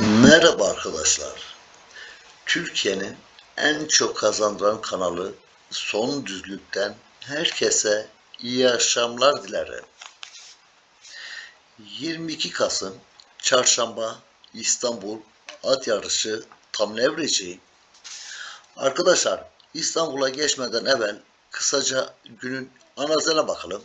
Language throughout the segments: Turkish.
Merhaba arkadaşlar. Türkiye'nin en çok kazandıran kanalı Son Düzlük'ten herkese iyi akşamlar dilerim. 22 Kasım Çarşamba İstanbul at yarışı tam nevreci. Arkadaşlar İstanbul'a geçmeden evvel kısaca günün anazına bakalım.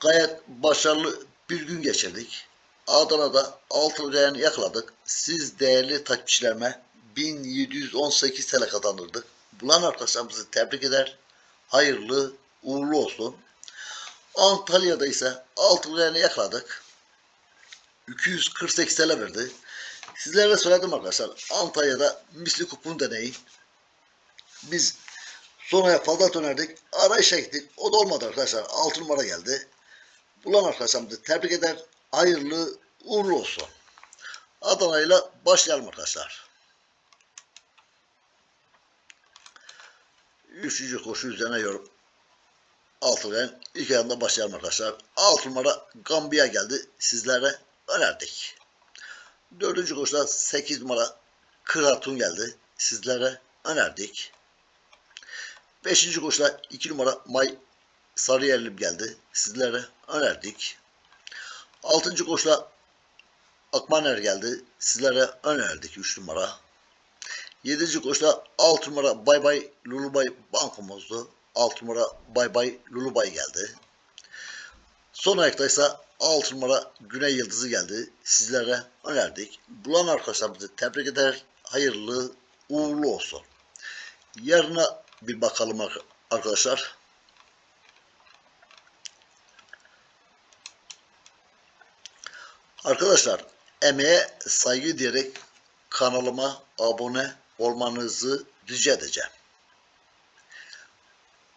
Gayet başarılı bir gün geçirdik. Adana'da Altılgayan'ı yakaladık. Siz değerli takipçilerime 1718 TL kazandırdık. Bulan arkadaşlarımızı tebrik eder. Hayırlı uğurlu olsun. Antalya'da ise Altılgayan'ı yakaladık. 248 TL verdi. Sizlere söyledim arkadaşlar. Antalya'da misli kupon deneyin. Biz sonraya fazla dönerdik. Arayışa gittik. O da olmadı arkadaşlar. 6 numara geldi. Bulan arkadaşlarımızı tebrik eder. Hayırlı uğurlu olsun. Adana ile başlayalım arkadaşlar. Üçüncü koşu üzerine yorum. Altı ilk ayağında başlayalım arkadaşlar. Altı numara Gambiya geldi. Sizlere önerdik. Dördüncü koşuda sekiz numara Kıratun geldi. Sizlere önerdik. Beşinci koşuda iki numara May Sarıyerlim geldi. Sizlere önerdik. Altıncı koşuda Akmaner geldi. Sizlere önerdik 3 numara. Yedinci koşuda 6 numara Bay Bay Lulubay bankomuzdu. 6 numara Bay Bay Lulubay geldi. Son ayakta ise 6 numara Güney Yıldızı geldi. Sizlere önerdik. Bulan arkadaşlarımızı tebrik eder. Hayırlı uğurlu olsun. Yarına bir bakalım ar- arkadaşlar. Arkadaşlar emeğe saygı diyerek kanalıma abone olmanızı rica edeceğim.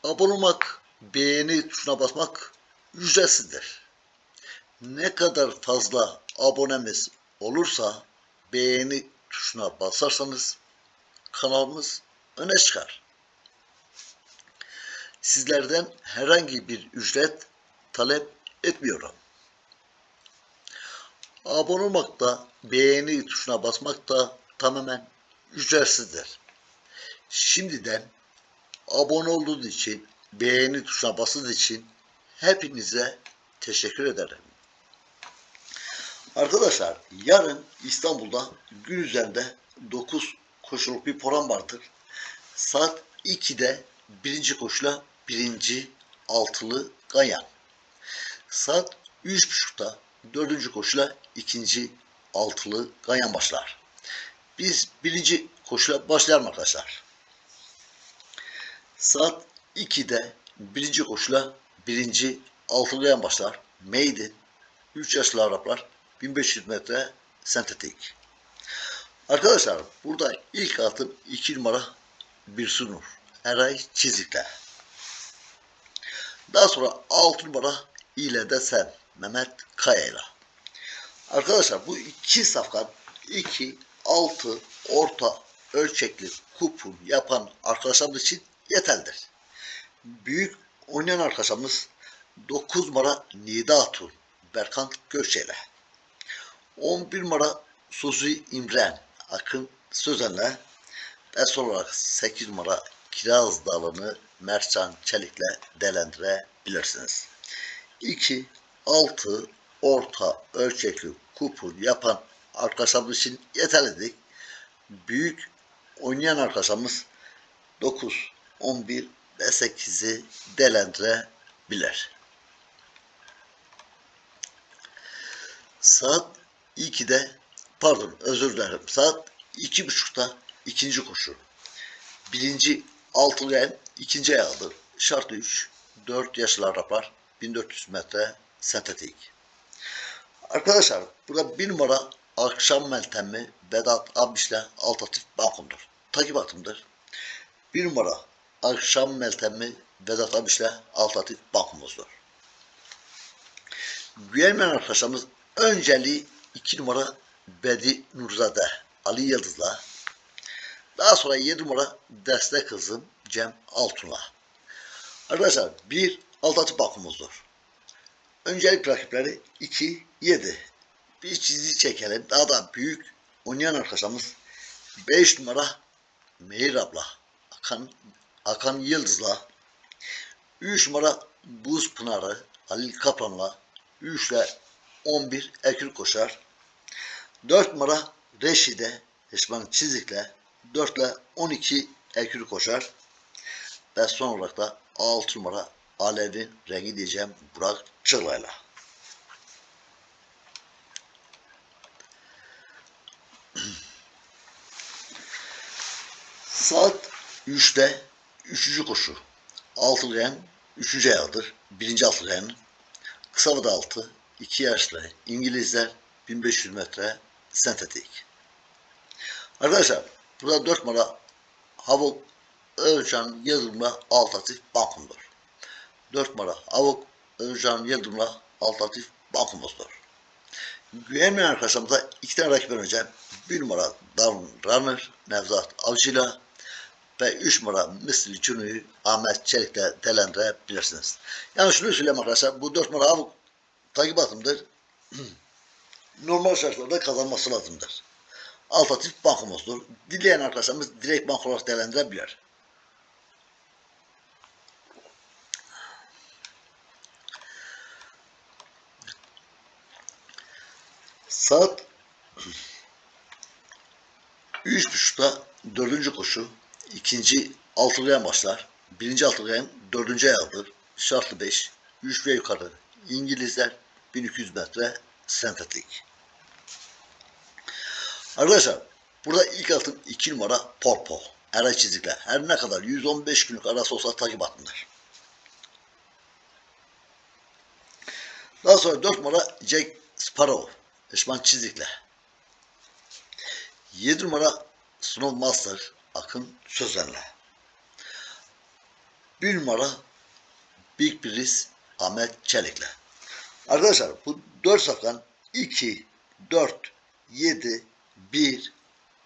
Abone olmak, beğeni tuşuna basmak ücretsizdir. Ne kadar fazla abonemiz olursa beğeni tuşuna basarsanız kanalımız öne çıkar. Sizlerden herhangi bir ücret talep etmiyorum. Abone olmak da beğeni tuşuna basmak da tamamen ücretsizdir. Şimdiden abone olduğunuz için, beğeni tuşuna bastığınız için hepinize teşekkür ederim. Arkadaşlar yarın İstanbul'da gün üzerinde 9 koşuluk bir program vardır. Saat 2'de birinci koşula birinci altılı ganyan. Saat 3.30'da dördüncü koşula ikinci altılı ganyan başlar. Biz birinci koşula başlayalım arkadaşlar. Saat 2'de birinci koşula birinci altılı ganyan başlar. Maiden 3 yaşlı Araplar 1500 metre sentetik. Arkadaşlar burada ilk atım 2 numara bir sunur. Eray Çizik'te. Daha sonra 6 numara ile de sen Mehmet Kaya'yla. Arkadaşlar bu iki safkan 2, 6 orta ölçekli kupon yapan arkadaşlarımız için yeterlidir. Büyük oynayan arkadaşlarımız 9 numara Nida Atun Berkan Gökçe'yle. 11 numara Suzi İmren Akın Sözen'le ve son olarak 8 numara Kiraz Dalı'nı Mertcan Çelik'le değerlendirebilirsiniz. 2, 6 orta ölçekli kupon yapan arkadaşlarımız için yeterlidir. Büyük oynayan arkadaşlarımız 9, 11 ve 8'i değerlendirebilir. Saat 2'de pardon özür dilerim saat 2.30'da ikinci koşu. Birinci altıgen ikinci ayağıdır. Şart 3. 4 yaşlı Araplar 1400 metre sentetik. Arkadaşlar burada bir numara akşam meltemi Vedat Abiş'le Altatif Bankum'dur. Takip atımdır. Bir numara akşam meltemi Vedat Abiş'le Altatif Bankum'uzdur. Güvenmeyen arkadaşlarımız önceliği 2 numara Bedi Nurzade Ali Yıldız'la daha sonra 7 numara destek hızım Cem Altun'la. Arkadaşlar bir aldatı bakımızdır. Öncelik rakipleri 2, 7. bir çizgi çekelim. Daha da büyük oynayan arkadaşımız 5 numara Mehir abla. Akan, Akan Yıldız'la 3 numara Buz Pınarı Halil Kaplan'la 3 ile 11 Ekül Koşar 4 numara Reşide Eşman Çizik'le 4 ile 12 Ekül Koşar ve son olarak da 6 numara Alev'in rengi diyeceğim Burak Çığlay'la. Saat 3'te 3. koşu. Altılayan 3. ayağıdır. 1. altılayan. Kısa vada altı. 2 yaşlı İngilizler 1500 metre sentetik. Arkadaşlar burada 4 numara Havuk Özcan Yıldırım'la alternatif bankumdur. 4 numara Havuk Özcan Yıldırım'la alternatif bankumuzdur. Güvenmeyen arkadaşlarımıza iki tane rakip önce bir numara Darun Runner Nevzat Avcı'yla ve 3 numara Mısri Cünü'yü Ahmet Çelik'le değerlendirebilirsiniz. Yani şunu söyleyeyim arkadaşlar bu 4 numara Havuk takip atımdır. Normal şartlarda kazanması lazımdır. Alternatif bankumuzdur. Dileyen arkadaşlarımız direkt bank olarak değerlendirebilir. Saat 3.30'da dördüncü koşu, ikinci altılıyan başlar. Birinci altılıyan dördüncü ayağıdır. Şartlı 5, 3 ve yukarı. İngilizler 1200 metre sentetik. Arkadaşlar burada ilk altın 2 numara Porpo. Era çizikler. Her ne kadar 115 günlük arası olsa takip atınlar. Daha sonra 4 numara Jack Sparrow. Eşman çizikle. 7 numara Snow Master Akın Sözenle. 1 numara Big Breeze Ahmet Çelik'le. Arkadaşlar bu 4 safkan 2, 4, 7, 1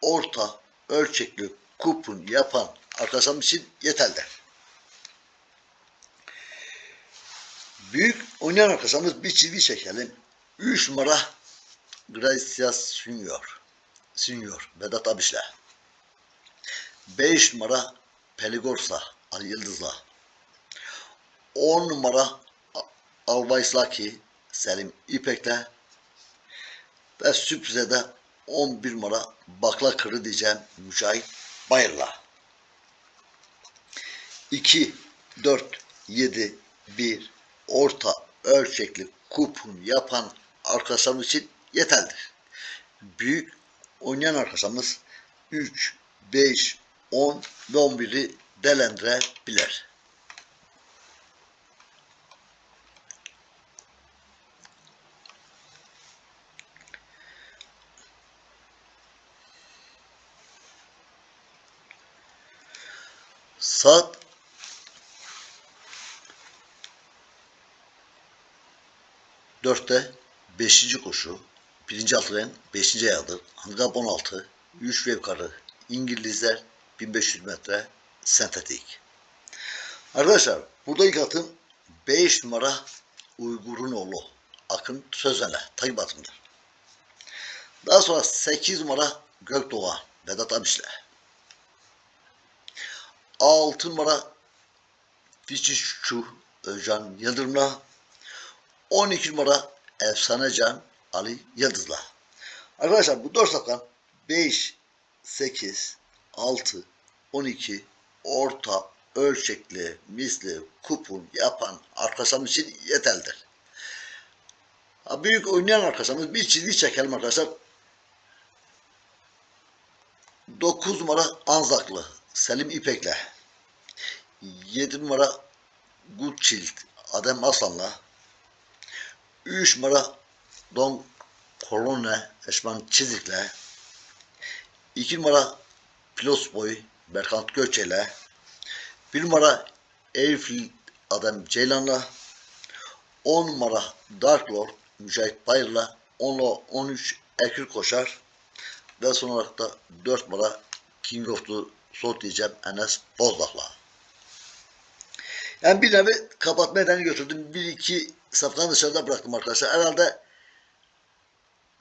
orta ölçekli kupon yapan arkadaşlarım için yeterlidir. Büyük oynayan arkadaşlarımız bir çizgi çekelim. 3 numara Gracias Senior. Senior Vedat Abiş'le. 5 numara Peligorsa Ali Yıldız'la. 10 numara Albayslaki Selim İpek'le. Ve sürprize de 11 numara Bakla Kırı diyeceğim Mücahit Bayır'la. 2, 4, 7, 1 orta ölçekli kupon yapan arkadaşlarımız için yeterlidir. Büyük oynayan arkadaşlarımız 3, 5, 10 ve 11'i değerlendirebilir. Saat dörtte beşinci koşu. Birinci altıgen beşinci ayağıdır. Handikap 16. 3 ve yukarı. İngilizler 1500 metre sentetik. Arkadaşlar burada ilk atım 5 numara Uygur'un oğlu Akın Sözen'le takip atımdır. Daha sonra 8 numara Gökdoğan Vedat Amiş'le. 6 numara Fiçişçu Özcan Yıldırım'la 12 numara Efsanecan Ali Yıldız'la. Arkadaşlar bu 4 safkan 5, 8, 6, 12 orta ölçekli, misli, kupon yapan arkadaşlarımız için yeterlidir. Ha, büyük oynayan arkadaşlarımız bir çizgi çekelim arkadaşlar. 9 numara Anzaklı Selim İpek'le 7 numara Gutçilt Adem Aslan'la 3 numara Don Kolone Eşman Çizik'le 2 numara Pilos Boy Berkant Göçe'yle 1 numara Airfield Adem Ceylan'la 10 numara Dark Lord Mücahit Bayır'la 10 ile 13 Ekür Koşar ve son olarak da 4 numara King of the Sot diyeceğim Enes Bozdak'la. Yani bir nevi kapatma nedeni götürdüm. Bir iki safkan dışarıda bıraktım arkadaşlar. Herhalde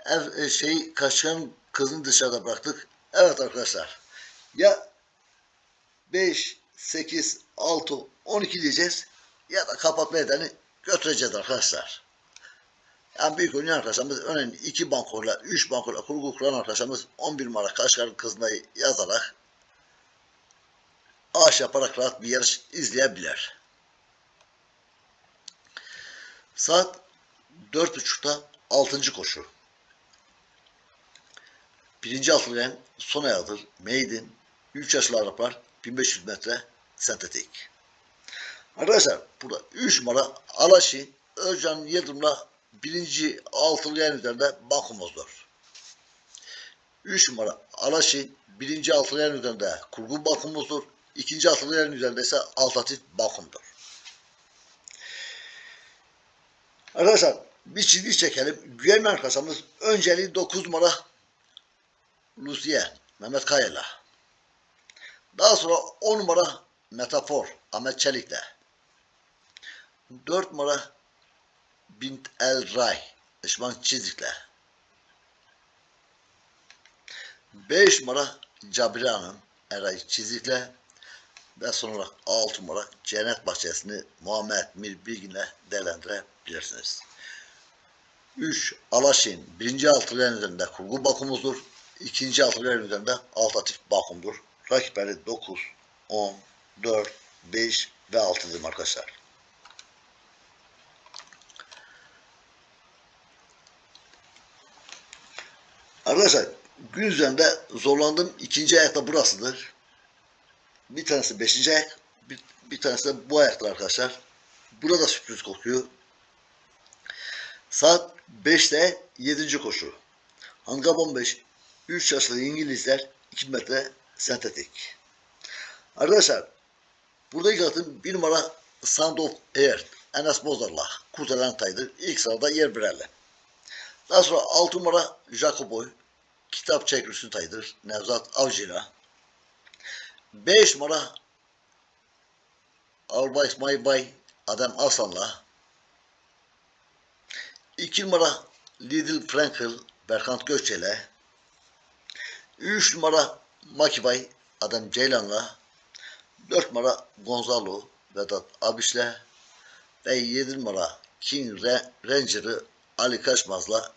ev, e, şeyi kaçkan kızını dışarıda bıraktık. Evet arkadaşlar. Ya 5, 8, 6, 12 diyeceğiz ya da kapatma nedeni götüreceğiz arkadaşlar. Yani büyük oynayan arkadaşlarımız örneğin 2 bankoyla 3 bankoyla kurgu kuran arkadaşlarımız 11 numara Kaşgar'ın kızına yazarak ağaç yaparak rahat bir yarış izleyebilir. Saat 4.30'da 6. koşu. Birinci altıgen son ayağıdır. Maiden 3 yaşlı Araplar 1500 metre sentetik. Arkadaşlar burada 3 numara Alaşi Özcan Yıldırım'la birinci altıgen üzerinde bankumuzdur. 3 numara Alaşi birinci altıgen üzerinde kurgu bakımımızdır. İkinci altıgen üzerinde ise alternatif bakımdır. Arkadaşlar bir çizgi çekelim. Güvenme arkadaşımız önceliği 9 numara Luciye Mehmet Kaya'yla. Daha sonra 10 numara Metafor Ahmet Çelik'le. 4 numara Bint El Ray Işman Çizik'le. 5 numara Cabire Hanım Eray Çizik'le. Ve son olarak 6 numara Cennet Bahçesi'ni Muhammed Mir Bilgin'le değerlendirebilirsiniz. 3. Alaşin birinci altıgen üzerinde kurgu bakımızdır. İkinci altıgen üzerinde alternatif bakımdır. Rakipleri 9, 10, 4, 5 ve 6'dır arkadaşlar. Arkadaşlar gün üzerinde zorlandığım ikinci ayakta burasıdır. Bir tanesi beşinci ayak, bir, bir tanesi de bu ayakta arkadaşlar. Burada sürpriz kokuyor. Saat 5'te 7. koşu. Hanga 15. 3 yaşlı İngilizler 2 metre sentetik. Arkadaşlar burada ilk atım 1 numara Sound of Air Enes Bozar'la kurtaran taydır. İlk sırada yer birerle. Daha sonra 6 numara Jacoboy kitap çekirsin taydır. Nevzat Avcı'yla. 5 numara Albay İsmail Bay Adem Aslan'la 2 numara Lidl Frankel Berkant Gökçe'yle 3 numara Makibay Adem Ceylan'la 4 numara Gonzalo Vedat Abiş'le ve 7 numara King Ranger'ı Ali Kaçmaz'la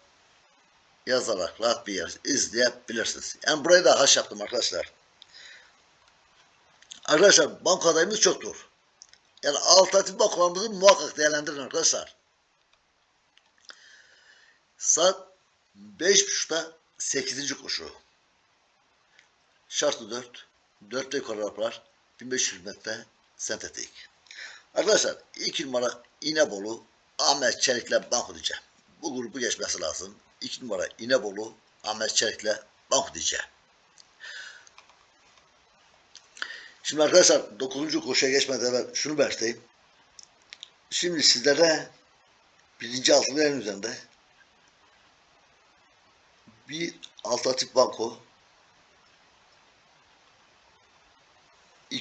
yazarak rahat bir yer izleyebilirsiniz. Yani burayı da haş yaptım arkadaşlar. Arkadaşlar banko adayımız çoktur. Yani alternatif bankolarımızı muhakkak değerlendirin arkadaşlar. Saat 5.30'da 8. koşu. Şartlı 4. 4'te yukarı raplar. 1500 metre sentetik. Arkadaşlar ilk numara İnebolu Ahmet Çelik'le banko diyeceğim. Bu grubu geçmesi lazım. 2 numara İnebolu Ahmet Çelik'le banko diyeceğim. Şimdi arkadaşlar 9. koşuya geçmeden evvel şunu belirteyim. Şimdi sizlere birinci altılı en üzerinde bir alternatif banko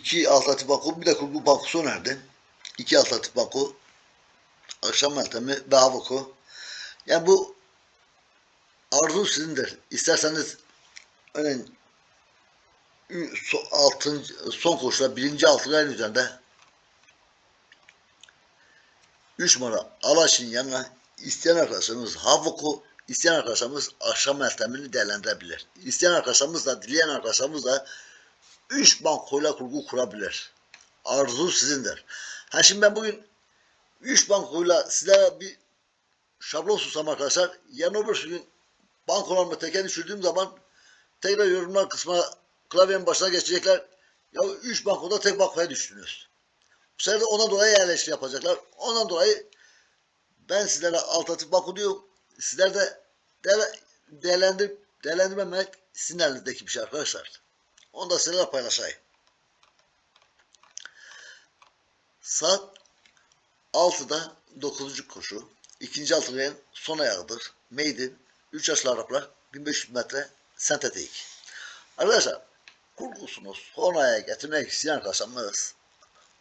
iki alternatif banko bir de kurgu bankosu önerdim. İki alternatif banko akşam yöntemi ve havoko. Yani bu arzu sizindir. İsterseniz örneğin altın, son koşuda birinci altıgen üzerinde 3 numara Alaş'ın yanına isteyen arkadaşlarımız Havuk'u isteyen arkadaşlarımız akşam meltemini değerlendirebilir. İsteyen arkadaşlarımız da dileyen arkadaşlarımız da 3 bankoyla kurgu kurabilir. Arzu sizindir. Ha şimdi ben bugün 3 bankoyla size bir şablon susam arkadaşlar. Yarın öbür gün bankolarımı teke düşürdüğüm zaman tekrar yorumlar kısmına klavyenin başına geçecekler. Ya 3 bankoda tek bankoya düştünüz. Bu sefer de ona dolayı yerleştir yapacaklar. Ondan dolayı ben sizlere alternatif banko diyorum. Sizler de değer, değerlendir, değerlendirmemek sizin elinizdeki bir şey arkadaşlar. Onu da sizlerle paylaşayım. Saat 6'da 9. koşu. İkinci altıgen son ayağıdır. Maiden 3 yaşlı Araplar 1500 metre sentetik. Arkadaşlar kurgusunu son aya getirmek isteyen arkadaşlarımız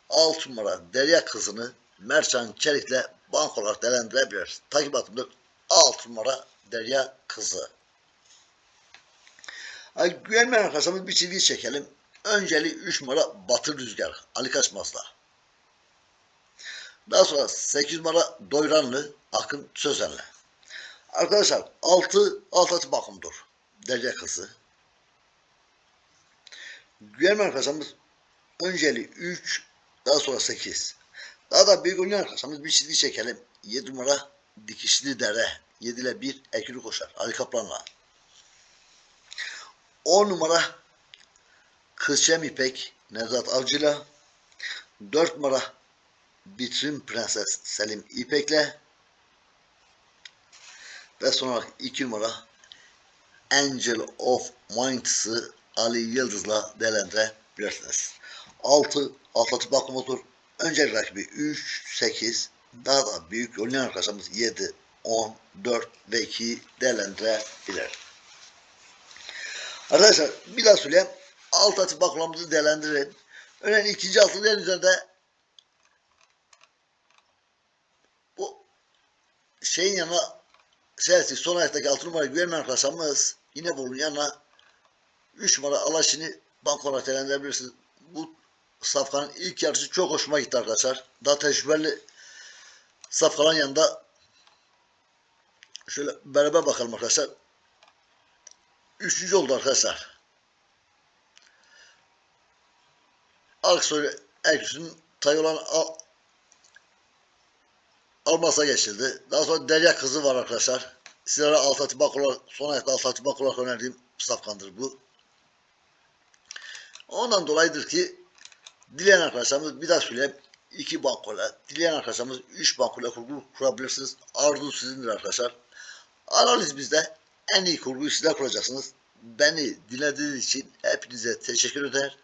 6 numara Derya kızını Merçan Çelik'le bank olarak değerlendirebilir. Takip hattımda 6 numara Derya Kızı. Güvenmeyen arkadaşlarımız bir çizgi çekelim. Önceli 3 numara Batı Rüzgar. Ali Kaçmaz'la. Daha sonra 8 numara Doyranlı Akın Sözen'le. Arkadaşlar 6 alt atı bakımdır. Derya Kızı. Güvenmeyen arkadaşlarımız önceli 3 daha sonra 8. Daha da büyük oynayan arkadaşlarımız bir çizgi çekelim. 7 numara Dikişli Dere. 7 ile 1 ekili koşar. Ali Kaplan'la. 10 numara Kızçem İpek Nevzat Avcı'yla. 4 numara Bitrin Prenses Selim İpek'le. Ve son olarak 2 numara Angel of Minds'ı Ali Yıldız'la değerlendirebilirsiniz. 6 alt atı bakımıdır. Önce rakibi 3, 8, daha da büyük oynayan arkadaşlarımız 7, 10, 4 ve 2 değerlendirebilir. Arkadaşlar bir daha söyleyeyim. Alt atı bakımımızı değerlendirelim. Örneğin ikinci altılıların üzerinde bu şeyin yanına Chelsea son ayaktaki 6 numara güvenmeyen arkadaşlarımız yine bunun yanına 3 numara Alaşin'i bank olarak değerlendirebilirsiniz. Bu safkanın ilk yarışı çok hoşuma gitti arkadaşlar. Daha tecrübeli safkanın yanında şöyle beraber bakalım arkadaşlar. Üçüncü oldu arkadaşlar. Aksoy Erküs'ün Tayolan al, almasa geçildi. Daha sonra Derya Kızı var arkadaşlar. Sizlere Altatı Bak olarak, son ayakta Altatı Bak olarak önerdiğim safkandır bu. Ondan dolayıdır ki dileyen arkadaşlarımız bir daha söyleyeyim. iki bankola, dileyen arkadaşlarımız üç bankola kurabilirsiniz. Arzu sizindir arkadaşlar. Analiz bizde. En iyi kurguyu sizler kuracaksınız. Beni dinlediğiniz için hepinize teşekkür eder.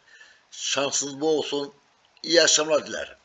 Şansınız bol olsun. İyi akşamlar dilerim.